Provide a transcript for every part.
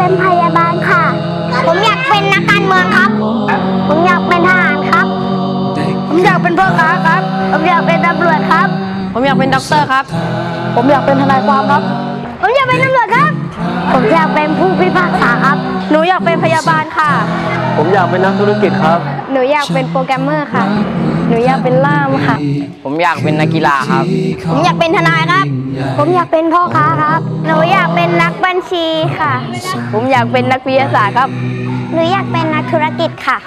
เป็นพยาบาลค่ะ ผมอยากเป็นนักการเมืองครับ ผมอยากเป็นทหารครับ ผมอยากเป็นพ่อค้าครับ ผมอยากเป็นตำรวจครับ ผมอยากเป็นด็อกเตอร์ครับ ผมอยากเป็นทนายความครับ ผมอยากเป็นตำรวจครับ ผมอยากเป็นผู้พิพากษาครับ หนูอยากเป็นพยาบาลค่ะ ผมอยากเป็นนักธุรกิจครับ หนูอยากเป็นโปรแกรมเมอร์ค่ะ หนูอยากเป็นล่ามค่ะ ผมอยากเป็นนักกีฬาครับ ผมอยากเป็นทนายครับ ผมอยากเป็นพ่อค้าครับ หนูอยากเป็นนักบัญชีค่ะ ผมอยากเป็นนักวิทยาศาสตร์ครับ หนูอยากเป็นนักธุรกิจค่ะ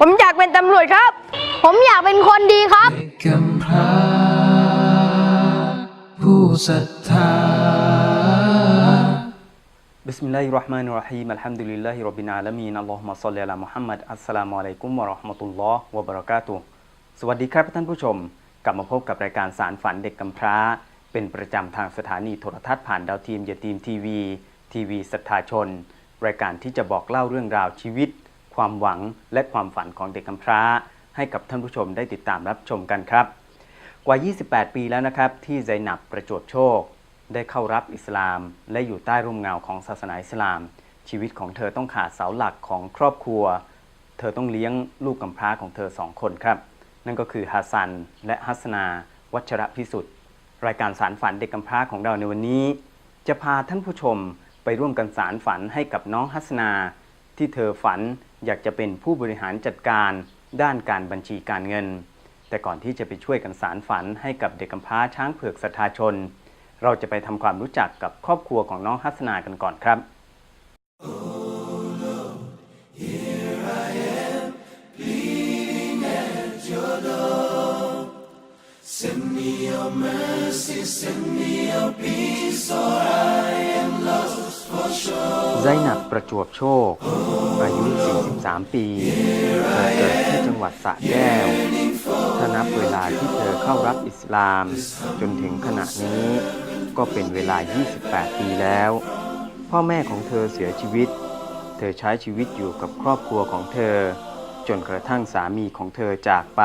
ผมอยากเป็นตำรวจครับ ผมอยากเป็นคนดีครับ กำพร้าผู้ศรัทธา بسم الله الرحمن الرحيم الحمد لله رب العالمين اللهم صل على محمد อัสสลา สวัสดีครับท่านผู้ชม กลับมาพบกับรายการสารฝันเด็กกำพร้า เป็นประจำทางสถานีโทรทัศน์ผ่านดาวเทียมยาทีมทีวี ทีวีศรัทธาชน รายการที่จะบอกเล่าเรื่องราวชีวิต ความหวังและความฝันของเด็กกำพร้า ให้กับท่านผู้ชมได้ติดตามรับชมกันครับ กว่า 28 ปีแล้วนะครับ ที่ไซนับประจวบโชค ได้เข้ารับอิสลาม และอยู่ใต้ร่มเงาของศาสนาอิสลาม ชีวิตของเธอต้องขาดเสาหลักของครอบครัว เธอต้องเลี้ยงลูกกำพร้าของเธอสองคนครับ นั่นก็คือฮัสซัน และฮัสนา วัชระพิสุทธิ์รายการสารฝันเด็กกำพร้าของเราในวันนี้ จะพาท่านผู้ชมไปร่วมกันสารฝันให้กับน้องฮัสนา ที่เธอฝันอยากจะเป็นผู้บริหารจัดการด้านการบัญชีการเงิน แต่ก่อนที่จะไปช่วยกันสารฝันให้กับเด็กกำพร้าช้างเผือกสทธาชน เราจะไปทำความรู้จักกับครอบครัวของน้องฮัสนากันก่อนครับ ไซนับประจวบโชค อายุ 43 ปีเธอเกิดที่จังหวัดสระแก้ว ถ้านับเวลาที่เธอเข้ารับอิสลาม จนถึงขณะนี้ ก็เป็นเวลา 28 ปีแล้ว พ่อแม่ของเธอเสียชีวิต เธอใช้ชีวิตอยู่กับครอบครัวของเธอ จนกระทั่งสามีของเธอจากไป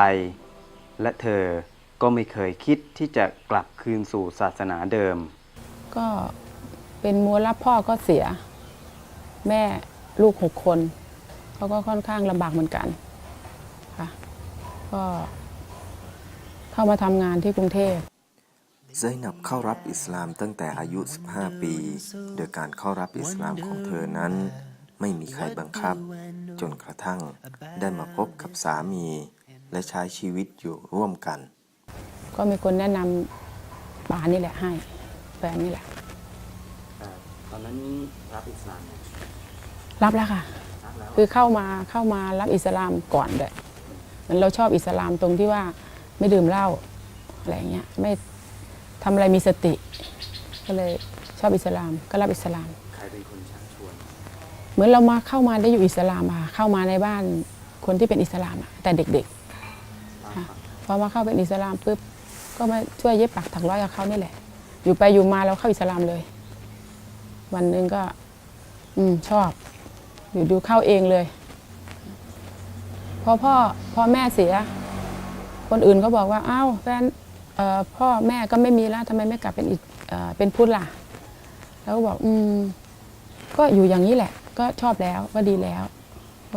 และเธอ ก็ไม่เคยคิดที่จะกลับคืนสู่ศาสนาเดิม ก็เป็นมัวรับพ่อก็เสีย แม่ลูกหกคนเขาก็ค่อนข้างลำบากเหมือนกันค่ะก็เข้ามาทำงานที่กรุงเทพไซนับเข้ารับอิสลามตั้งแต่อายุ 15 ปี โดยการเข้ารับอิสลามของเธอนั้น ไม่มีใครบังคับ จนกระทั่งได้มาพบกับสามี และใช้ชีวิตอยู่ร่วมกัน ก็มีคนแนะนำป๋านี่แหละให้แฟนนี่แหละตอนนั้นรับอิสลามรับแล้วค่ะคือเข้ามาเข้ามารับอิสลามก่อนเลยเหมันเราชอบอิสลามตรงที่ว่าไม่ดื่มเหล้าอะไรอย่างเงี้ยไม่ทำอะไรมีสติ ก็เลยชอบอิสลามก็รับอิสลาม ใครเป็นคนชักชวนเหมือนเรามาเข้ามาได้อยู่อิสลามอะค่ะเข้ามาในบ้านคนที่เป็นอิสลามอะแต่เด็กๆค่ะพอมาเข้าเป็นอิสลามปุ๊บ ก็มาช่วยเย็บปักถักร้อยกับเขานี่แหละ อยู่ไปอยู่มาเราเข้าอิสลามเลย วันหนึ่งก็ อืมชอบ อยู่ดูเข้าเองเลยพอพ่อพ่อแม่เสีย คนอื่นเขาบอกว่าอ้าวแฟนพ่อแม่ก็ไม่มีแล้วทำไมไม่กลับเป็นอิสเอเป็นพุทธล่ะ แล้วบอกอืมก็อยู่อย่างนี้แหละ ก็ชอบแล้วก็ดีแล้ว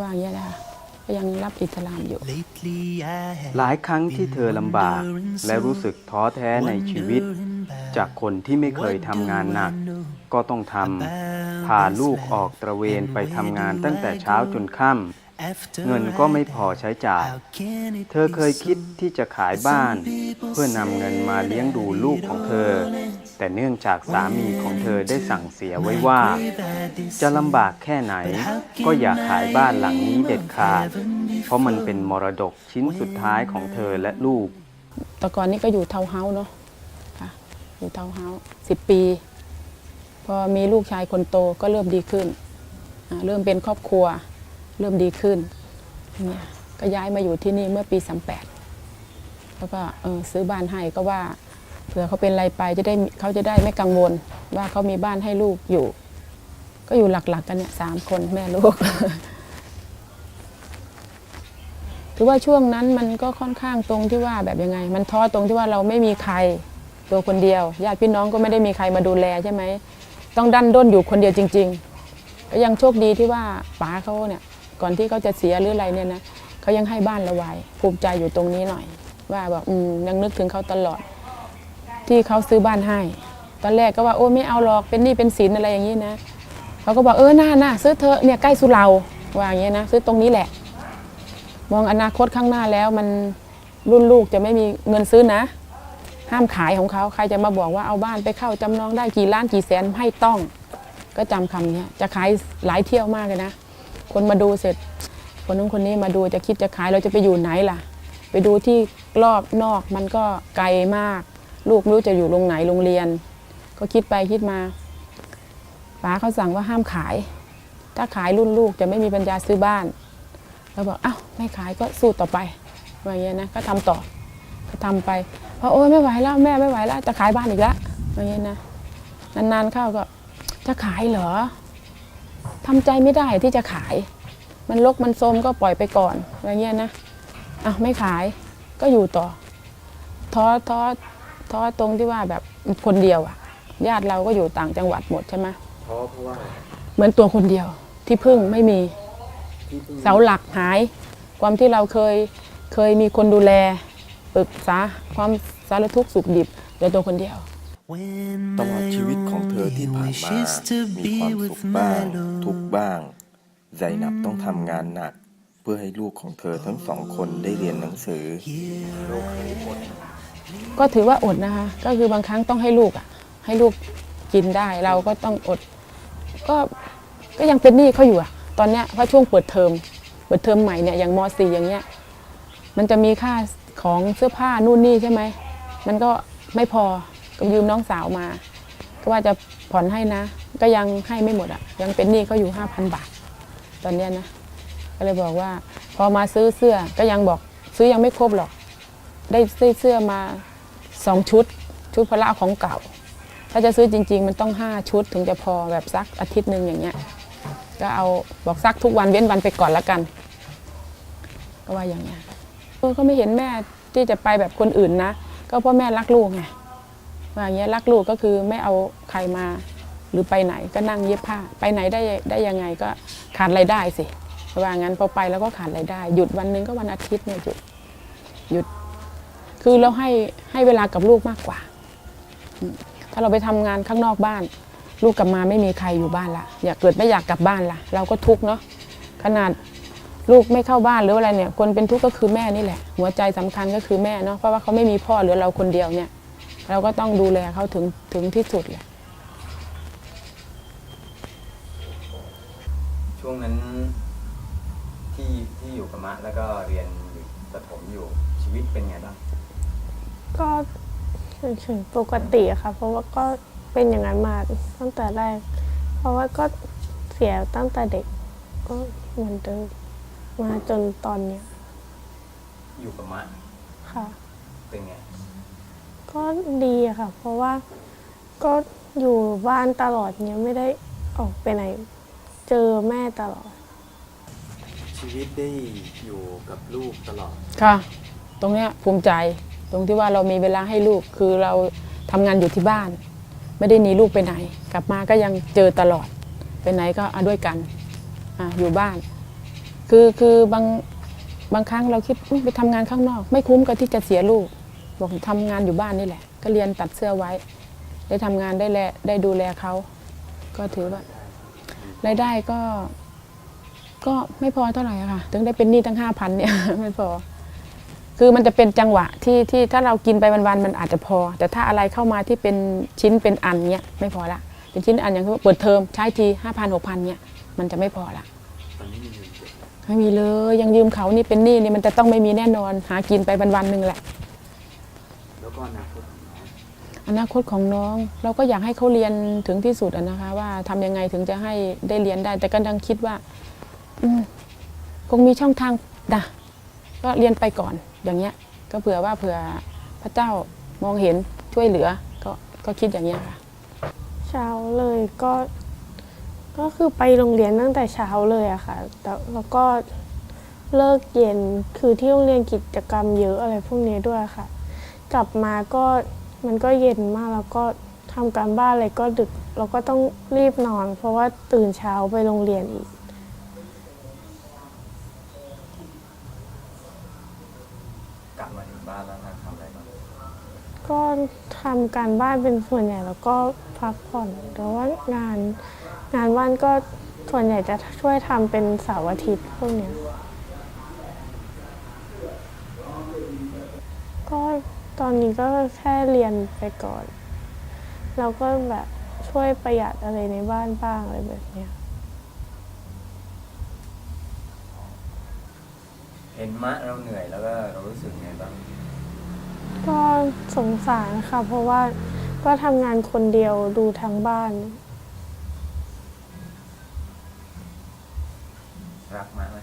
ว่าอย่างนี้ยนะคะ ยังรับอิสลามอยู่ หลายครั้งที่เธอลำบาก และรู้สึกท้อแท้ในชีวิต จากคนที่ไม่เคยทำงานหนัก ก็ต้องทำพาลูกออกตระเวนไปทำงานตั้งแต่เช้าจนค่ำเงินก็ไม่พอใช้จ่าย เธอเคยคิดที่จะขายบ้าน เพื่อนำเงินมาเลี้ยงดูลูกของเธอ แต่เนื่องจากสามีของเธอได้สั่งเสียไว้ว่า จะลำบากแค่ไหน ก็อย่าขายบ้านหลังนี้เด็ดขาด เพราะมันเป็นมรดกชิ้นสุดท้ายของเธอและลูก แต่ก่อนนี้ก็อยู่เทาวน์เฮาส์เนาะค่ะอยู่เทาวน์เฮาส์สิบปี พอมีลูกชายคนโตก็เริ่มดีขึ้นอ่าเริ่มเป็นครอบครัว เริ่มดีขึ้นเนี่ยก็ย้ายมาอยู่ที่นี่เมื่อปีสามแปดแล้วก็เออซื้อบ้านให้ก็ว่า เผื่อเขาเป็นอะไรไปจะได้เขาจะได้ไม่กังวลว่าเขามีบ้านให้ลูกอยู่ ก็อยู่หลักๆกันเนี่ยสามคนแม่ลูกถือว่าช่วงนั้นมันก็ค่อนข้างตรงที่ว่าแบบยังไง มันท้อตรงที่ว่าเราไม่มีใครตัวคนเดียวญาติพี่น้องก็ไม่ได้มีใครมาดูแลใช่ไหมต้องดันด้นอยู่คนเดียวจริง ๆ ก็ยังโชคดีที่ว่าป๋าเขาเนี่ยก่อนที่เขาจะเสียหรืออะไรเนี่ยนะเขายังให้บ้านเราไว้ภูมิใจอยู่ตรงนี้หน่อย ว่าแบบยังนึกถึงเขาตลอด ที่เขาซื้อบ้านให้ ตอนแรกก็ว่าโอ้ไม่เอาหรอกเป็นหนี้เป็นสินอะไรอย่างนี้นะเขาก็บอกเออน่าน่าซื้อเถอเนี่ยใกล้สุเหราว่าอย่างเงี้ยนะซื้อตรงนี้แหละ มองอนาคตข้างหน้าแล้วมันรุ่นลูกจะไม่มีเงินซื้อนะ ห้ามขายของเขาใครจะมาบอกว่าเอาบ้านไปเข้าจำนองได้กี่ล้านกี่แสนให้ต้อง ก็จำคำนี้จะขายหลายเที่ยวมากเลยนะ คนมาดูเสร็จ คนนู้นคนนี้มาดูจะคิดจะขายเราจะไปอยู่ไหนล่ะ ไปดูที่รอบนอกมันก็ไกลมาก ลูกไม่รู้จะอยู่โรงไหนโรงเรียน ก็คิดไปคิดมาป้าเขาสั่งว่าห้ามขาย ถ้าขายรุ่นลูกจะไม่มีปัญญาซื้อบ้านเราบอกอ้าวไม่ขายก็สู้ต่อไปอย่างเงี้ยนะก็ทำต่อก็ทำไปพอโอ้ยไม่ไหวแล้วแม่ไม่ไหวแล้วจะขายบ้านอีกแล้วอย่างเงี้ยนะนานๆเข้าก็จะขายเหรอทำใจไม่ได้ที่จะขาย มันลกมันโทรมก็ปล่อยไปก่อนอะไรเงี้ยนะอะไม่ขายก็อยู่ต่อท้อท้อ ท้อตรงที่ว่าแบบคนเดียวอะญาติเราก็อยู่ต่างจังหวัดหมดใช่ไหมเพราะเพราะว่าเหมือนตัวคนเดียวที่พึ่งไม่มีเสาหลักหาย ความที่เราเคยเคยมีคนดูแลปรึกษาความสารทุกข์สุขดิบเหลือตัวคนเดียวตลอดชีวิตของเธอที่ผ่านมามีความสุขบ้างทุกข์บ้างไซนับต้องทำงานหนัก เพื่อให้ลูกของเธอทั้งสองคนได้เรียนหนังสือ ก็ถือว่าอดนะคะ ก็คือบางครั้งต้องให้ลูกอะ ให้ลูกกินได้เราก็ต้องอด ก็ก็ยังเป็นหนี้เขาอยู่อะ ตอนเนี้ยเพราะช่วงเปิดเทอมเปิดเทอมใหม่เนี่ยอย่างม .4 อย่างเงี้ยมันจะมีค่าของเสื้อผ้านู่นนี่ใช่ไหมมันก็ไม่พอก็ยืมน้องสาวมา ก็ว่าจะผ่อนให้นะ ก็ยังให้ไม่หมดอะ ยังเป็นหนี้เขาอยู่ห้าพันบาท ตอนเนี้ยนะ ก็เลยบอกว่า พอมาซื้อเสื้อก็ยังบอกซื้อยังไม่ครบหรอก ได้ซื้เสื้อมาสองชุด ชุดพละของเก่า ถ้าจะซื้อจริง ๆ มันต้องห้าชุดถึงจะพอแบบซักอาทิตย์หนึ่งอย่างเงี้ยก็เอาบอกซักทุกวันเว้นวันไปก่อนละกัน ก็ว่าอย่างเงี้ยเออก็ไม่เห็นแม่ที่จะไปแบบคนอื่นนะ ก็เพราะแม่รักลูกไงว่าอย่างเงี้ยรักลูกก็คือไม่เอาใครมาหรือไปไหนก็นั่งเย็บผ้า ไปไหนได้ได้ยังไงก็ขาดรายได้สิว่างั้นพอไปแล้วก็ขาดรายได้ หยุดวันหนึงก็วันอาทิตย์เนี่ยหยุดหยุด คือเราให้ให้เวลากับลูกมากกว่า ถ้าเราไปทำงานข้างนอกบ้าน ลูกกลับมาไม่มีใครอยู่บ้านละอยากเกิดไม่อยากกลับบ้านละเราก็ทุกเนาะขนาดลูกไม่เข้าบ้านหรืออะไรเนี่ย คนเป็นทุกข์ก็คือแม่นี่แหละ หัวใจสำคัญก็คือแม่เนาะเพราะว่าเขาไม่มีพ่อหลือเราคนเดียวเนี่ย เราก็ต้องดูแลเขาถึงถึงที่สุดแหละช่วงนั้นที่ที่อยู่กับมะแล้วก็เรียนประถมอยู่ชีวิตเป็นไงบ้าง ก็เฉยๆปกติอะค่ะ เพราะว่าก็เป็นอย่างนั้นมาตั้งแต่แรก เพราะว่าก็เสียตั้งแต่เด็ก ก็เหมือนเดิมมาจนตอนเนี้ยอยู่กับมะค่ะ เป็นไง ก็ดีอะค่ะ เพราะว่าก็อยู่บ้านตลอดเนี้ยไม่ได้ออกไปไหน เจอแม่ตลอด ชีวิตได้อยู่กับลูกตลอด ค่ะ ตรงเนี้ยภูมิใจ ตรงที่ว่าเรามีเวลาให้ลูกคือเราทำงานอยู่ที่บ้าน ไม่ได้หนีลูกไปไหน กลับมาก็ยังเจอตลอดไปไหนก็เอาด้วยกันออยู่บ้าน คือคือบางบางครั้งเราคิดไปทำงานข้างนอก ไม่คุ้มกับที่จะเสียลูกบอกทำงานอยู่บ้านนี่แหละ ก็เรียนตัดเสื้อไว้ ได้ทำงานได้แลได้ดูแลเขาก็ถือว่ารายได้ก็ ก็ไม่พอเท่าไหร่ค่ะ ถึงได้เป็นหนี้ตั้งห้าพันเนี่ยไม่พอ คือมันจะเป็นจังหวะที่ที่ถ้าเรากินไปวันๆมันอาจจะพอ แต่ถ้าอะไรเข้ามาที่เป็นชิ้นเป็นอันเนี้ยไม่พอละเป็นชิ้นอันอย่างที่ว่าเปิดเทอมใช้ทีห้าพันหกพันเนี่ยมันจะไม่พอละไม่มีเลยยังยืมเขานี่เป็นหนี้นี่มันจะต้องไม่มีแน่นอน หากินไปวันๆหนึ่งแหละแล้วก็อนาคตของน้องอนาคตของน้องเราก็อยากให้เขาเรียนถึงที่สุดอะนะคะ ว่าทำยังไงถึงจะให้ได้เรียนได้ แต่ก็ดังคิดว่าอืมคงมีช่องทางนะก็เรียนไปก่อน อย่างเงี้ยก็เผื่อว่าเผื่อพระเจ้ามองเห็นช่วยเหลือก็ก็คิดอย่างเงี้ยค่ะเช้าเลยก็ก็คือไปโรงเรียนตั้งแต่เช้าเลยอะค่ะแต่แล้วก็เลิกเย็นคือที่โรงเรียนกิจกรรมเยอะอะไรพวกนี้ด้วยค่ะ กลับมาก็มันก็เย็นมากแล้วก็ทำการบ้านอะไรก็ดึก เราก็ต้องรีบนอน เพราะว่าตื่นเช้าไปโรงเรียนอีกลับมาถึงบ้านแล้วทำอะไรบ้าง ก็ทำการบ้านเป็นส่วนใหญ่แล้วก็พักผ่อนแต่ว่างานงานบ้านก็ส่วนใหญ่จะช่วยทำเป็นเสาร์อาทิตย์พวกเนี้ยก็ตอนนี้ก็แค่เรียนไปก่อนเราก็แบบช่วยประหยัดอะไรในบ้านบ้างอะไรแบบเนี้ยเห็นมะเราเหนื่อยแล้วก็เรารู้สึกไงบ้าง ก็สงสารค่ะ เพราะว่าก็ทำงานคนเดียวดูทั้งบ้าน รักมะไหม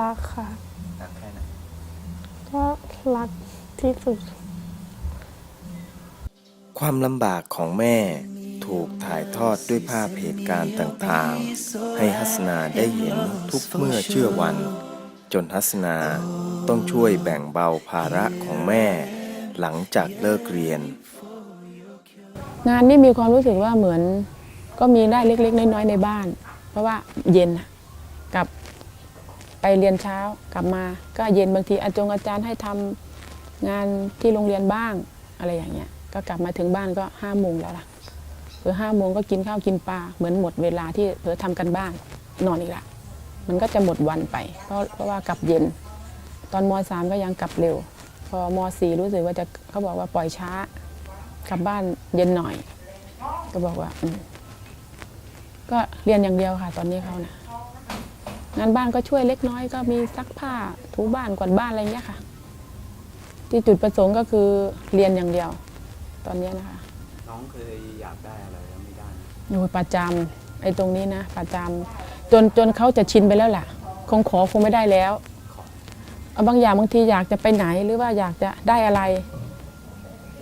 รักค่ะ รักแค่ไหนก็รักที่สุด ความลำบากของแม่ถูกถ่ายทอดด้วยภาพเหตุการณ์ต่างๆ ให้ฮัสนาได้เห็นทุกเมื่อเชื่อวัน จนฮัสนาต้องช่วยแบ่งเบาภาระของแม่ หลังจากเลิกเรียน งานนี่มีความรู้สึกว่าเหมือนก็มีได้เล็ก ๆ น้อยๆในบ้าน เพราะว่าเย็นกับไปเรียนเช้ากลับมา ก็เย็นบางทีอาจงอาจารย์ให้ทำงานที่โรงเรียนบ้างอะไรอย่างเงี้ย ก็กลับมาถึงบ้านก็ห้าโมงแล้วล่ะเผื่อห้าโมงก็กินข้าวกินปลาเหมือนหมดเวลาที่เผื่อทำกันบ้านนอนอีกละมันก็จะหมดวันไป เพราะเพราะว่ากลับเย็น ตอนมสามก็ยังกลับเร็ว พอมสี่รู้สึกว่าจะเขาบอกว่าปล่อยช้ากลับบ้านเย็นหน่อย ก็บอกว่าอืมก็เรียนอย่างเดียวค่ะ ตอนนี้เขานะงานบ้านก็ช่วยเล็กน้อยก็มีซักผ้าถูบ้านกวาดบ้านอะไรเงี้ยค่ะ ที่จุดประสงค์ก็คือเรียนอย่างเดียว ตอนนี้นะคะ น้องเคยอยากได้อะไรแล้วไม่ได้นะโอ้ยประจำไอ้ตรงนี้นะประจำจนจนเขาจะชินไปแล้วล่ะ คงขอคงไม่ได้แล้วเอา บางอย่างบางทีอยากจะไปไหนหรือว่าอยากจะได้อะไร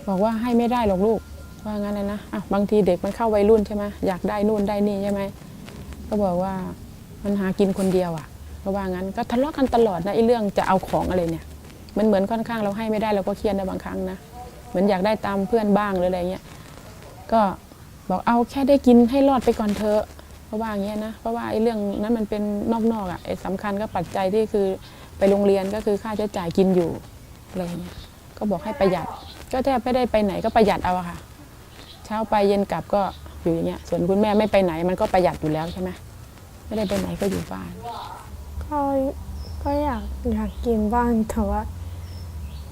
บอกว่าให้ไม่ได้หรอกลูกว่างั้นนะนะอะบางทีเด็กมันเข้าวัยรุ่นใช่ไหมอยากได้นู่นได้นี่ใช่ไหมก็บอกว่ามันหากินคนเดียวอะก็ว่างั้นก็ทะเลาะกันตลอดนะไอ้เรื่องจะเอาของอะไรเนี่ย มันเหมือนค่อนข้างเราให้ไม่ได้เราก็เครียดนะบางครั้งนะเหมือนอยากได้ตามเพื่อนบ้างหรืออะไรเงี้ยก็บอกเอาแค่ได้กินให้รอดไปก่อนเถอะเพราะว่าอย่างเงี้ยนะเพราะว่าไอ้เรื่องนั้นมันเป็นนอกๆอะไอ้สำคัญก็ปัจจัยที่คือ ไปโรงเรียนก็คือค่าใช้จ่ายกินอยู่อะไรเงี้ยก็บอกให้ประหยัด ก็แทบไม่ได้ไปไหนก็ประหยัดเอาค่ะ เช้าไปเย็นกลับก็อยู่อย่างเงี้ย ส่วนคุณแม่ไม่ไปไหนมันก็ประหยัดอยู่แล้วใช่ไหมไม่ได้ไปไหนก็อยู่บ้านก็ก็อยากอยากกินบ้างแต่ว่า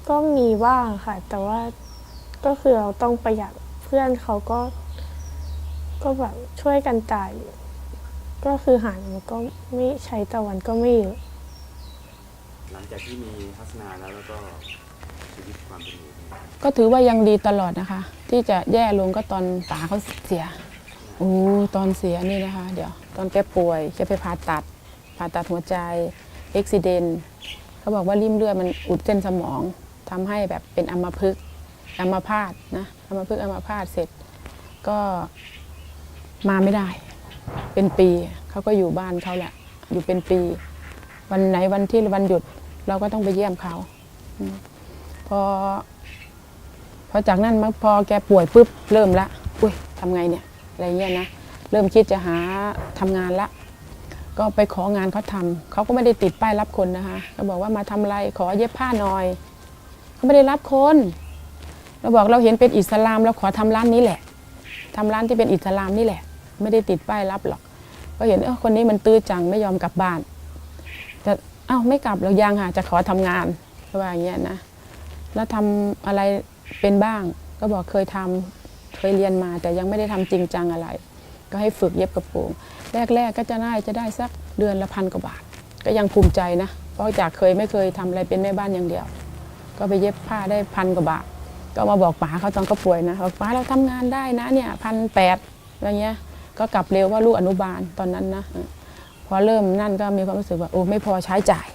ก็มีบ้างค่ะ แต่ว่าก็คือเราต้องประหยัดเพื่อนเขาก็ ก็แบบช่วยกันจ่ายก็คือหารมันก็ไม่ใช้ต่อวันก็ไม่เยอะ หลังจากที่มีทัศนาแล้วแล้วก็ชีวิตความเป็นอยู่เป็นไงก็ถือว่ายังดีตลอดนะคะ ที่จะแย่ลงก็ตอนตาเขาเสียโอ้ตอนเสียนี่นะคะ เดี๋ยว ตอนแกป่วยแกไปผ่าตัด ผ่าตัดหัวใจอุบิเหตุเขาบอกว่าริ่มเลือดมันอุดเส้นสมองทำให้แบบเป็นอัมพฤกษ์อัมพาตนะอัมพฤกษ์อัมพาตเสร็จ ก็มาไม่ได้ เป็นปีเขาก็อยู่บ้านเขาแหละ อยู่เป็นปี วันไหนวันที่วันหยุด เราก็ต้องไปเยี่ยมเขาพอพอจากนั้นมพอแกป่วยปุ๊บเริ่มละอุ้ยทำไงเนี่ยอะไรเงี้ยนะเริ่มคิดจะหาทำงานละ ก็ไปของานเขาทำเขาก็ไม่ได้ติดป้ายรับคนนะคะก็บอกว่ามาทำอะไรขอเย็บผ้าหน่อยเขาไม่ได้รับคนเราบอกเราเห็นเป็นอิสลามเราขอทำร้านนี้แหละทำร้านที่เป็นอิสลามนี่แหละ ไม่ได้ติดป้ายรับหรอก ก็เห็นเออคนนี้มันตื้อจังไม่ยอมกลับบ้าน อ้าไม่กลับเรายังค่ะ จะขอทำงานเขาว่าอย่างเงี้ยนะแล้วทำอะไรเป็นบ้าง ก็บอกเคยทำเคยเรียนมาแต่ยังไม่ได้ทำจริงจังอะไร ก็ให้ฝึกเย็บกระโปรงแรกๆก็จะได้จะได้สักเดือนละพันกว่าบาท ก็ยังภูมิใจนะเพราะจากเคยไม่เคยทำอะไรเป็นแม่บ้านอย่างเดียว ก็ไปเย็บผ้าได้พันกว่าบาทก็มาบอกป๋าเขาตอนเขาป่วยนะบอกป๋าเราทำงานได้นะเนี่ยพันแปดอะไรเงี้ยก็กลับเร็วว่าลูกอนุบาลตอนนั้นนะ ออพอเริ่มนั่นก็มีความรู้สึกว่าโอ้ไม่พอใช้จ่าย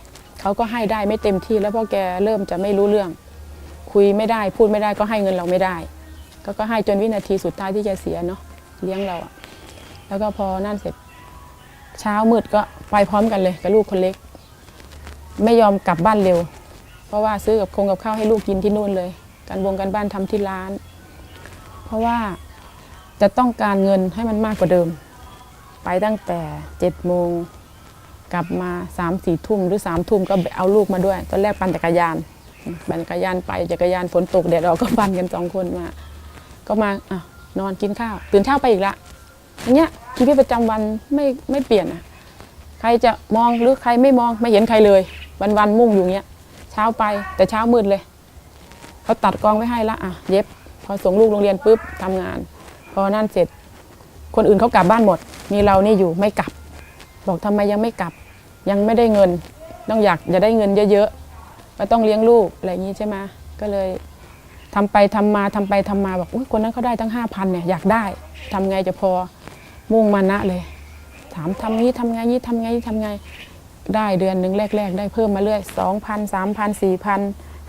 เขาก็ให้ได้ไม่เต็มที่ แล้วพราะแกเริ่มจะไม่รู้เรื่อง คุยไม่ได้พูดไม่ได้ก็ให้เงินเราไม่ได้ ก็ก็ให้จนวินาทีสุดท้ายที่แกเสียเนาะเลี้ยงเราอะแล้วก็พอนั่นเสร็จ เช้ามืดก็ไปพร้อมกันเลยกับลูกคนเล็ก ไม่ยอมกลับบ้านเร็ว เพราะว่าซื้อกับคงกับข้าวให้ลูกกินที่นู่นเลยการวงการบ้านทำที่ร้าน เพราะว่าจะต้องการเงินให้มันมากกว่าเดิม ไปตั้งแต่เจ็ดโมงกลับมาสามสี่ทุ่มหรือสามทุ่มก็เอาลูกมาด้วย ตอนแรกปั่นจักรยานปั่นจักรยานไปจักรยานฝนตกแดดออกก็ปั่นกันสองคนมา ก็มาอะนอนกินข้าว ตื่นเช้าไปอีกละอย่างเงี้ยชีวิตประจำวันไม่ไม่เปลี่ยนอะใครจะมองหรือใครไม่มองไม่เห็นใครเลย วันวันมุ่งอยู่เงี้ย เช้าไปแต่เช้ามืดเลยเขาตัดกองไว้ให้ละอะเย็บ พอส่งลูกโรงเรียนปุ๊บทำงาน พอนั่นเสร็จ คนอื่นเขากลับบ้านหมด มีเรานี่อยู่ไม่กลับ บอกทำไมยังไม่กลับ ยังไม่ได้เงิน ต้องอยากจะได้เงินเยอะๆก็ต้องเลี้ยงลูกอะไรอย่างนี้ใช่ไหมก็เลยทำไปทำมาทำไปทำมาบอกอุ้ยคนนั้นเขาได้ตั้งห้าพันเนี่ยอยากได้ทำไงจะพอมุ่งมานะเลย ถามทำงี้ทำไงนี้ทำไงนี้ทำไงได้เดือนหนึ่งแรก ๆ ได้เพิ่มมาเรื่อยสองพันสามพันสี่พัน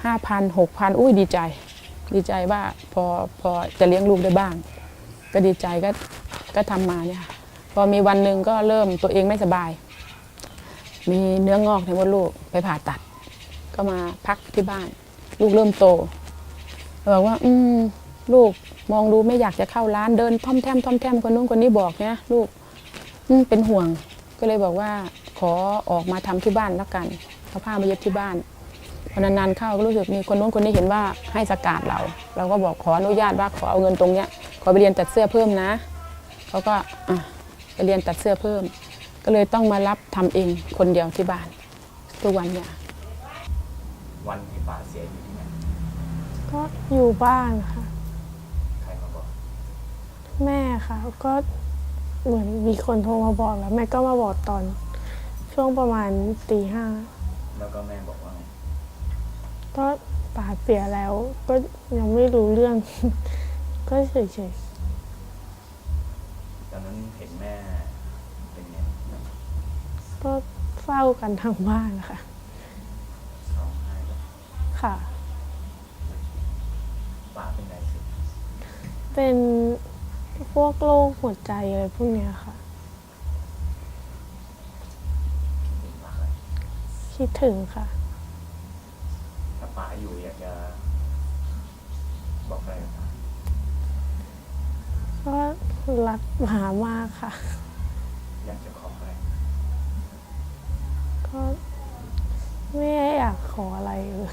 ห้าพันหกพันอุ้ยดีใจ ดีใจว่าพอพอจะเลี้ยงลูกได้บ้าง ก็ดีใจก็ก็ทำมาเนี่ยค่ะ พอมีวันหนึ่งก็เริ่มตัวเองไม่สบาย มีเนื้องอกในมดลูกไปผ่าตัด ก็มาพักที่บ้าน ลูกเริ่มโตบอกว่า อืม ลูกมองดูไม่อยากจะเข้าร้านเดินท่อมแท่มท่อมแท่มคนนู้นคนนี้บอกเนี่ยลูกเป็นห่วงก็เลยบอกว่าขอออกมาทำที่บ้านแล้วกันเอาผ้ามาเย็บที่บ้านพอนานๆเข้าก็รู้สึกมีคนนู้นคนนี้เห็นว่าให้สกาดเรา เราก็บอกขออนุญาตว่าขอเอาเงินตรงเนี้ยขอไปเรียนตัดเสื้อเพิ่มนะเขาก็อะ เรียนตัดเสื้อเพิ่ม ก็เลยต้องมารับทำเองคนเดียวที่บ้านทุกวันเนี่ยวันที่ป๋าเสียอยู่ที่ไหนก็อยู่บ้านค่ะ ใครมาบอก แม่ค่ะ ก็เหมือนมีคนโทรมาบอกแล้ว แม่ก็มาบอกตอน ช่วงประมาณตีห้าแล้วก็แม่บอกว่าไงก็ป่าเสียแล้ว ก็ยังไม่รู้เรื่อง ก็เฉย ตอนนั้นเห็นแม่เป็นไงๆก็เฝ้ากันทางบ้านนะคะร้องไห้แบบค่ะป๋าเป็นไงสิเป็นพวกโรคหัวใจอะไรพวกเนี้ยค่ะ เห็นป๋าอะไรคิดถึงค่ะ ถ้าป๋าอยู่อยากจะ บอกอะไรกับป๋า ก็ รักหมามากค่ะ อยากจะขออะไรก็ไม่อยากขออะไรเลย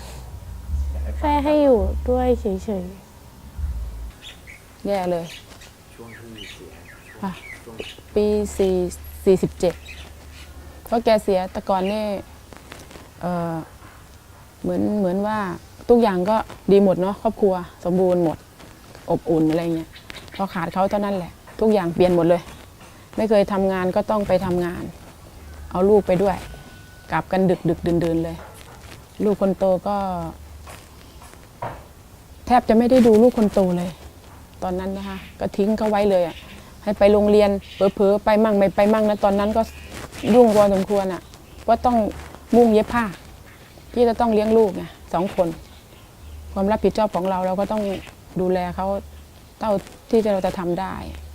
อยากให้ป๋าแค่ให้อยู่ด้วยเฉยแย่เลย ช่วงที่เสียค่ะปีสี่สี่สิบเจ็ดเพราะแกเสียแต่ก่อนนี่เอ่อเหมือนเหมือนว่าทุกอย่างก็ดีหมดเนาะครอบครัว สมบูรณ์หมด อบอุ่นอะไรเงี้ยพอขาดเขาเท่านั้นแหละ ทุกอย่างเปลี่ยนหมดเลย ไม่เคยทำงานก็ต้องไปทำงาน เอาลูกไปด้วย กลับกันดึกดึกดื่นดื่นๆเลย ลูกคนโตก็ แทบจะไม่ได้ดูลูกคนโตเลย ตอนนั้นนะคะ ก็ทิ้งเขาไว้เลยอะให้ไปโรงเรียนเผลอๆไปมั่งไม่ไปมั่งนะตอนนั้นก็ยุ่งพอสมควรอะว่าต้องมุ่งเย็บผ้า ที่จะต้องเลี้ยงลูกไงสองคน ความรับผิดชอบของเราเราก็ต้องดูแลเขาเท่าที่เราจะทำได้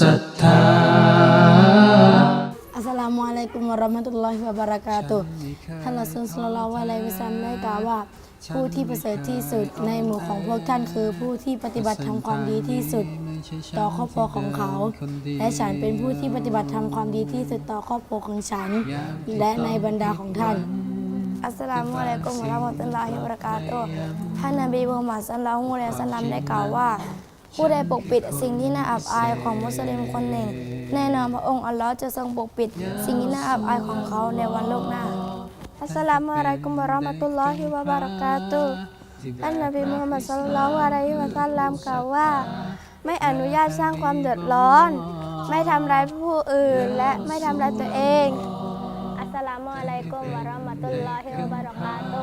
ศรัทธาอัสสลามุอะลัยกุมวะเราะมะตุลลอฮิวะบะเราะกาตุฮ์ท่านรอซูลศ็อลลัลลอฮุอะลัยฮิวะซัลลัมได้กล่าวว่า ผู้ที่ประเสริฐที่สุดในหมู่ของพวกท่านคือผู้ที่ปฏิบัติทำความดีที่สุด ต่อครอบครัวของเขา และฉันเป็นผู้ที่ปฏิบัติทำความดีที่สุดต่อครอบครัวของฉัน และในบรรดาของท่านอัสสลามุอะลัยกุมวะเราะมะตุลลอฮิวะบะเราะกาตุฮ์ท่านนบีมุฮัมมัดศ็อลลัลลอฮุอะลัยฮิวะซัลลัมได้กล่าวว่า ผู้ใดปกปิดสิ่งที่น่าอับอายของมุสลิมคนหนึ่ง แน่นอนพระองค์อัลลอฮ์จะทรงปกปิด สิ่งที่น่าอับอายของเขาในวันโลกหน้าอัสสลามุอะลัยกุมะราะห์มะตุลลอฮิวะบะเราะกาตุท่านนบีมุฮัมมัดศ็อลลัลลอฮุอะลัยฮิวะซัลลัมกล่าวว่า ไม่อนุญาตสร้างความเดือดร้อน ไม่ทำร้ายผู้อื่น และไม่ทำร้ายตัวเอง อัสสลามุอะลัยกุมวะเราะห์มะตุลลอฮิวะบะเราะกาตุ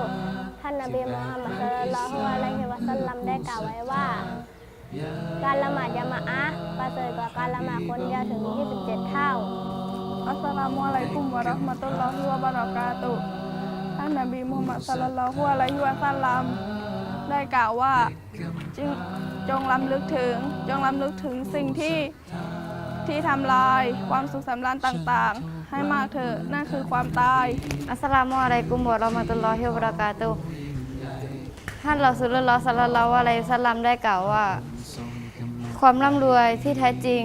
ท่านนบีมูฮัมมัดศ็อลลัลลอฮุอะลัยฮิวะซัลลัมได้กล่าวไว้ว่า การละหมาดยามะอะห์ประเสริฐกว่าการละหมาดคนเดียวถึง 27 เท่า อัสสลามุอะลัยกุมวะเราะห์มะตุลลอฮิวะบะเราะกาตุฮ์ท่านนบีมุฮัมมัดศ็อลลัลลอฮุอะลัยฮิวะซัลลัมได้กล่าวว่าจึงจงลำลึกถึงจงลำลึกถึงสิ่งที่ที่ทำลายความสุขสำราญต่างๆ ให้มากเถอะนั่นคือความตาย อัสสลามุอะลัยกุมวะเราะห์มะตุลลอฮิวะบะเราะกาตุฮ์ท่านรอซูลุลลอฮ์ศ็อลลัลลอฮุอะลัยฮิวะซัลลัมได้กล่าวว่า ความร่ำรวยที่แท้จริง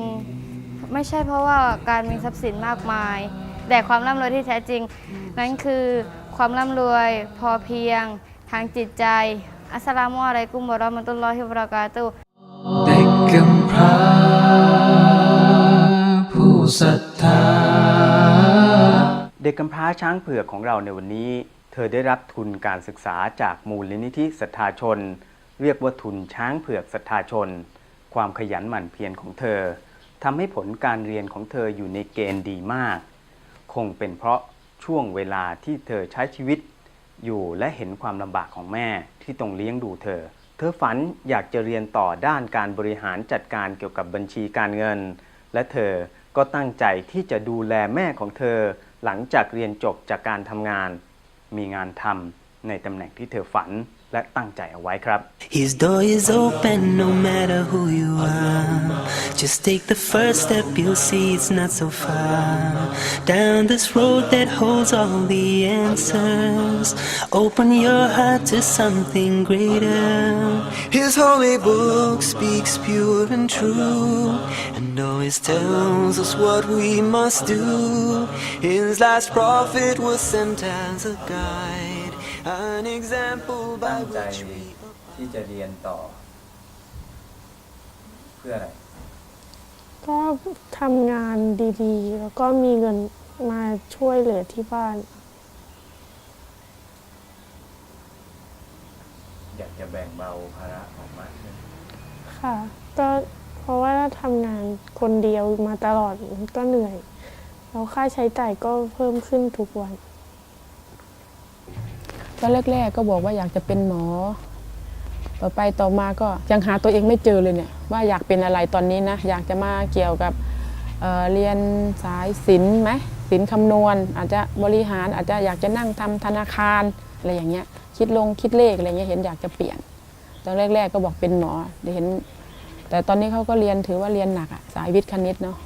ไม่ใช่เพราะว่าการมีทรัพย์สินมากมาย แต่ความร่ำรวยที่แท้จริง นั้นคือความร่ำรวยพอเพียงทางจิตใจ อัสสลามุอะลัยกุมวะเราะห์มะตุลลอฮิวะบะเราะกาตุฮ์เด็กกำพร้าผู้ศรัทธาเด็กกำพร้าช้างเผือกของเราในวันนี้ เธอได้รับทุนการศึกษาจากมูลนิธิศรัทธาชน เรียกว่าทุนช้างเผือกศรัทธาชน ความขยันหมั่นเพียรของเธอทำให้ผลการเรียนของเธออยู่ในเกณฑ์ดีมาก คงเป็นเพราะช่วงเวลาที่เธอใช้ชีวิต อยู่และเห็นความลำบากของแม่ที่ต้องเลี้ยงดูเธอ เธอฝันอยากจะเรียนต่อด้านการบริหารจัดการเกี่ยวกับบัญชีการเงิน และเธอก็ตั้งใจที่จะดูแลแม่ของเธอ หลังจากเรียนจบจากการทำงาน มีงานทำในตำแหน่งที่เธอฝัน และตั้งใจเอาไว้ครับ His door is open no matter who you are. Just take the first step, you'll see it's not so far. Down this road that holds all the answers. Open your heart to something greater. His holy book speaks pure and true, and always tells us what we must do. His last prophet was sent as a guide, an example by ตั้งใจ which we. ที่จะเรียนต่อ เพื่ออะไร ก็ทำงานดีๆ แล้วก็มีเงินมาช่วยเหลือที่บ้าน อยากจะแบ่งเบาภาระออกมากขึ้นค่ะ ก็เพราะว่าทำงานคนเดียวมาตลอดมันก็เหนื่อย แล้วค่าใช้จ่ายก็เพิ่มขึ้นทุกวัน ตอนแรกๆก็บอกว่าอยากจะเป็นหมอ ต่อไปต่อมาก็ยังหาตัวเองไม่เจอเลยเนี่ยว่าอยากเป็นอะไรตอนนี้นะอยากจะมาเกี่ยวกับเเรียนสายศิลป์ไหมศิลป์คำนวณ อาจจะบริหารอาจจะอยากจะนั่งทำธนาคารอะไรอย่างเงี้ยคิดลงคิดเลขอะไรเงี้ยเห็นอยากจะเปลี่ยน ตอนแรก ๆ ก็บอกเป็นหมอเดี๋ยวเห็น แต่ตอนนี้เขาก็เรียนถือว่าเรียนหนักอะสายวิทย์คณิตเนาะ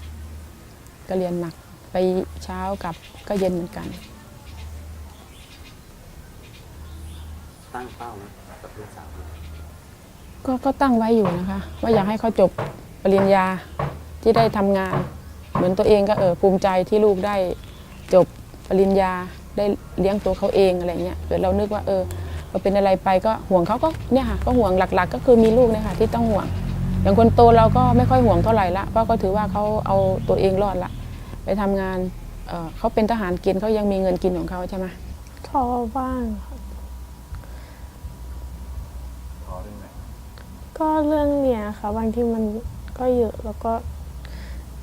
ก็เรียนหนักไปเช้ากับก็เย็นเหมือนกัน ตั้งเป้านะกับลูกสาวก็ก็ตั้งไว้อยู่นะคะ ว่าอยากให้เขาจบปริญญาที่ได้ทำงาน เหมือนตัวเองก็เออภูมิใจที่ลูกได้จบปริญญาได้เลี้ยงตัวเขาเองอะไรเงี้ยเกิดเรานึกว่าเออพอเป็นอะไรไปก็ห่วงเขาก็เนี่ยค่ะก็ห่วงหลัก ๆ ก็คือมีลูกเนี่ยค่ะที่ต้องห่วง อย่างคนโตเราก็ไม่ค่อยห่วงเท่าไหร่ละเพราะก็ถือว่าเขาเอาตัวเองรอดละ ไปทำงานเอ่อเขาเป็นทหารเกินเขายังมีเงินกินของเขาใช่ไหมท้อบ้างค่ะ พอเรื่องไหน ก็เรื่องเนี้ยค่ะ บางทีมันก็เยอะแล้วก็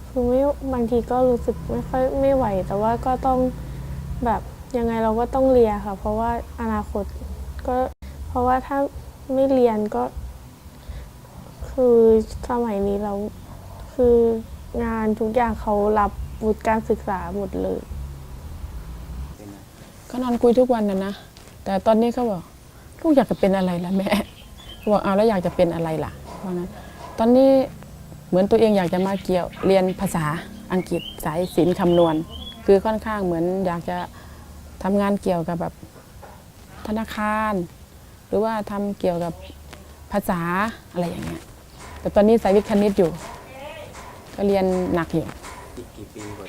คือไม่บางทีก็รู้สึกไม่ค่อยไม่ไหว แต่ว่าก็ต้องแบบยังไงเราก็ต้องเรียนค่ะ เพราะว่าอนาคตก็เพราะว่าถ้าไม่เรียนก็ คือสมัยนี้เราคืองานทุกอย่างเขารับวุฒิการศึกษาหมดเลยก็นอนคุยทุกวันนะนะแต่ตอนนี้เขาบอกลูกอยากจะเป็นอะไรล่ะแม่ บอกเอาแล้วอยากจะเป็นอะไรล่ะว่างั้นตอนนี้เหมือนตัวเองอยากจะมาเกี่ยวเรียนภาษาอังกฤษสายศิลป์คำนวณ คือค่อนข้างเหมือนอยากจะทำงานเกี่ยวกับแบบธนาคาร หรือว่าทำเกี่ยวกับภาษาอะไรอย่างเงี้ยแต่ตอนนี้สายวิทย์คณิตอยู่ ก็เรียนหนักอยู่กี่ปีกว่า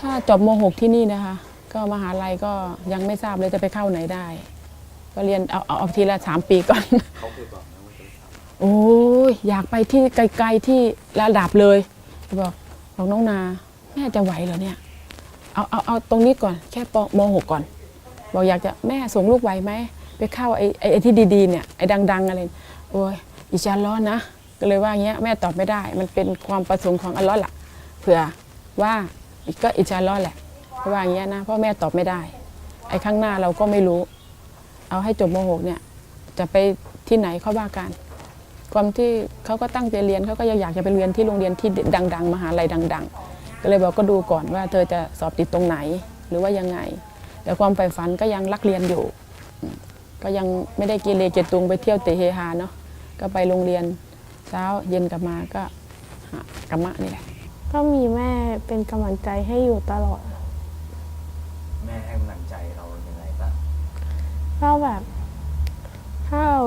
ถ้าจบม .6 ที่นี่นะคะ ก็มหาลัยก็ยังไม่ทราบเลยจะไปเข้าไหนได้ ก็เรียนเอาเอาเอาทีละสามปีก่อน เขาเคยบอกนะว่าจะทำโอ้ยอยากไปที่ไกลๆที่ระดับเลยบอกบอกน้องนาแม่จะไหวเหรอเนี่ย เอาเอาเอาตรงนี้ก่อนแค่ปม .6 ก่อน บอกอยากจะแม่ส่งลูกไหวไหมไปเข้าไอ้ไอ้ไอ้ที่ดีๆเนี่ยไอ้ดัง ๆอะไรโอ้ยอิจาร้อนนะก็เลยว่าอย่างเงี้ยแม่ตอบไม่ได้ มันเป็นความประสงค์ของอัลลอฮ์ล่ะเผื่อว่าก็อิจาร้อนแหละเพราะว่าอย่างเงี้ยนะเพราะแม่ตอบไม่ได้ ไอ้ข้างหน้าเราก็ไม่รู้ เอาให้จบม .6 เนี่ยจะไปที่ไหนเขาว่ากันความที่เขาก็ตั้งใจเรียนเขาก็ยังอยากจะไปเรียนที่โรงเรียนที่ดัง ๆ มหาลัยดัง ๆ ก็เลยบอกก็ดูก่อนว่าเธอจะสอบติดตรงไหนหรือว่ายังไง แต่ความใฝ่ฝันก็ยังรักเรียนอยู่ ก็ยังไม่ได้กีเลเกตุงไปเที่ยวเตะเฮฮาเนาะก็ไปโรงเรียนเช้าเย็นกลับมาก็หากรรมะนี่แหละก็มีแม่เป็นกำลังใจให้อยู่ตลอด แม่ให้กำลังใจเราอย่างไรบ้าง ก็แบบ ถ้าเรา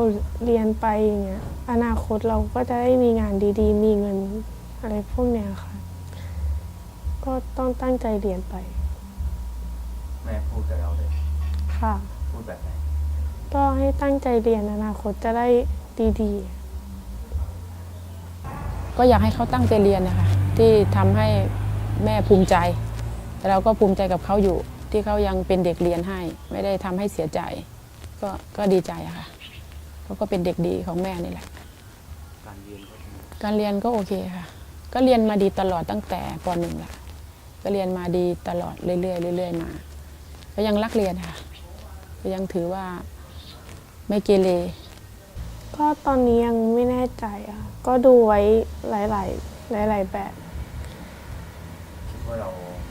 เรียนไปอย่างเงี้ยอนาคตเราก็จะได้มีงานดีๆ มีเงินอะไรพวกเนี้ยค่ะ ก็ต้องตั้งใจเรียนไป แม่พูดกับเราเลยค่ะ พูดแบบไหนก็ให้ตั้งใจเรียนอนาคตจะได้ดีก็อยากให้เขาตั้งใจเรียนนะคะที่ทำให้แม่ภูมิใจ แต่เราก็ภูมิใจกับเขาอยู่ ที่เขายังเป็นเด็กเรียนให้ ไม่ได้ทำให้เสียใจ ก็ก็ดีใจอะค่ะเขาก็เป็นเด็กดีของแม่นี่แหละ การเรียนก็ดีการเรียนก็โอเคค่ะ ก็เรียนมาดีตลอดตั้งแต่ปหนึ่งแหละก็เรียนมาดีตลอดเรื่อยๆเรื่อยๆมา ก็ยังรักเรียนค่ะก็ยังถือว่าไม่เกเรๆก็ตอนนี้ยังไม่แน่ใจอะก็ดูไว้หลาย ๆ หลาย ๆ แบบ คิดว่าเรา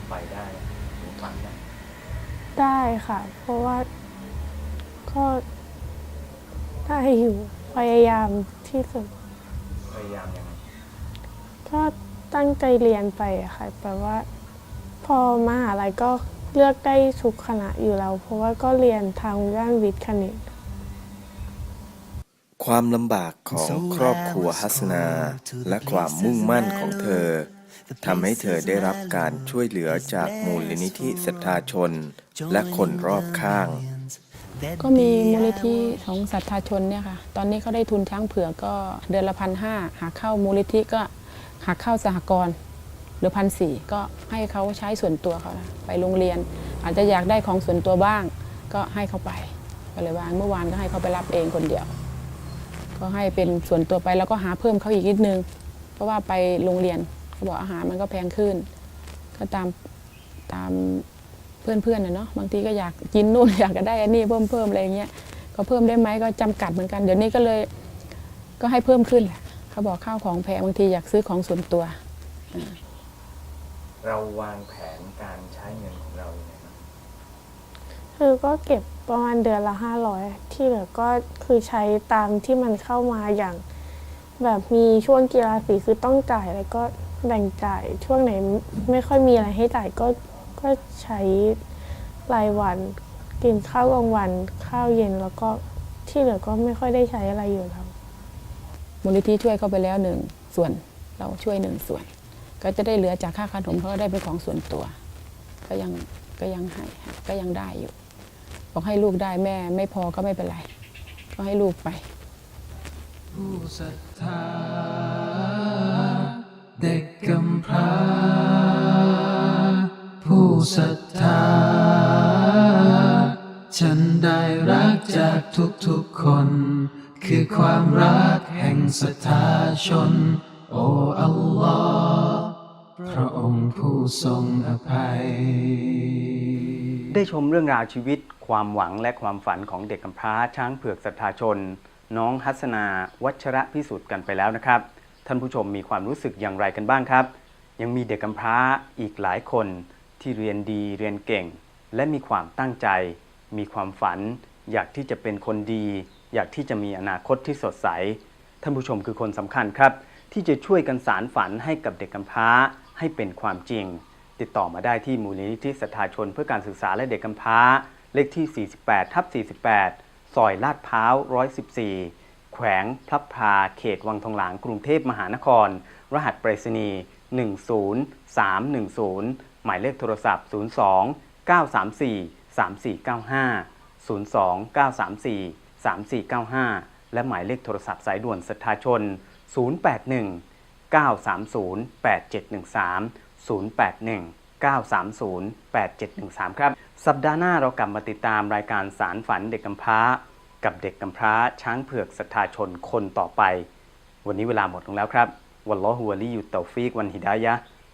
ไปได้หรือฝันได้ได้ค่ะ เพราะว่า ก็ได้อยู่พยายามที่สุด พยายามยังไงก็ตั้งใจเรียนไปอะค่ะแปลว่า พอมหาลัยก็เลือกได้ทุกคณะอยู่แล้ว เพราะว่าก็เรียนทางด้านวิทย์คณิต ความลำบากของครอบครัวฮัสนา และความมุ่งมั่นของเธอทำให้เธอได้รับการช่วยเหลือจากมูลนิธิศรัทธาชน และคนรอบข้าง ก็มีมูลนิธิของศรัทธาชนเนี่ยค่ะ ตอนนี้เขาได้ทุนช้างเผือกก็เดือนละพันห้าหากเข้ามูลนิธิก็หากเข้าสหกรณ์หรือพันสี่ก็ให้เขาใช้ส่วนตัวเขานะไปโรงเรียน อาจจะอยากได้ของส่วนตัวบ้าง ก็ให้เขาไปก็เลยว่าเมื่อวานก็ให้เขาไปรับเองคนเดียว ก็ให้เป็นส่วนตัวไปแล้วก็หาเพิ่มเขาอีกนิดนึง เพราะว่าไปโรงเรียนเขาบอกอาหารมันก็แพงขึ้น ก็ตามตาม เพื่อนๆนะเนาะบางทีก็อยากกินนู่นอยากจะได้อันนี้เพิ่มเพิ่มอะไรอย่างเงี้ยก็เพิ่มได้ไหมก็จำกัดเหมือนกัน เดี๋ยวนี้ก็เลยก็ให้เพิ่มขึ้นแหละเขาบอกข้าวของแพงบางทีอยากซื้อของส่วนตัว เราวางแผนการใช้เงินของเราอย่างไรบ้างคือก็เก็บประมาณเดือนละห้าร้อยที่เหลือก็คือใช้ตามที่มันเข้ามาอย่าง แบบมีช่วงกีฬาสีคือต้องจ่ายแล้วก็แบ่งจ่ายช่วงไหนไม่ค่อยมีอะไรให้จ่ายก็ ก็ใช้รายวันกินข้าวกลางวันข้าวเย็นแล้วก็ที่เหลือก็ไม่ค่อยได้ใช้อะไรอยู่แล้วมูลนิธิช่วยเขาไปแล้วหนึ่งส่วนเราช่วยหนึ่งส่วน ก็จะได้เหลือจากค่าขนมเขาก็ได้เป็นของส่วนตัว ก็ยังก็ยังให้ก็ยังได้อยู่บอกให้ลูกได้แม่ไม่พอก็ไม่เป็นไร ก็ให้ลูกไปผู้ศรัทธาเด็กกำพร้าผู้ ศรัทธา ฉันได้รักจากทุกๆคน คือความรักแห่งศรัทธาชน โอ้อัลลอฮ์พระองค์ผู้ทรงอภัย ได้ชมเรื่องราวชีวิต ความหวังและความฝันของเด็กกำพร้าช้างเผือกศรัทธาชน น้องฮัสนา วัชระพิสุทธิ์กันไปแล้วนะครับ ท่านผู้ชมมีความรู้สึกอย่างไรกันบ้างครับ ยังมีเด็กกำพร้าอีกหลายคน ที่เรียนดีเรียนเก่ง และมีความตั้งใจ มีความฝัน อยากที่จะเป็นคนดี อยากที่จะมีอนาคตที่สดใส ท่านผู้ชมคือคนสำคัญครับ ที่จะช่วยกันสารฝันให้กับเด็กกำพร้าให้เป็นความจริง ติดต่อมาได้ที่มูลนิธิศรัทธาชนเพื่อการศึกษาและเด็กกำพร้า เลขที่ 48ทับ48 ซอยลาดพร้าว 114 แขวงพลับพลาเขตวังทองหลางกรุงเทพมหานคร รหัสไปรษณีย์10310 มายเลขโทรศัพท์ 02 934 3495 02 934 3495 และหมายเลขโทรศัพท์สายด่วนศรัทธาชน 081 930 8713 081 930 8713 ครับ สัปดาห์หน้าเรากลับมาติดตามรายการสารฝันเด็กกำพร้า กับเด็กกำพร้า ช้างเผือกศรัทธาชนคนต่อไป วันนี้เวลาหมดลงแล้วครับ วัลลอฮุวะลียุตเตาฟีกวันฮิดายะ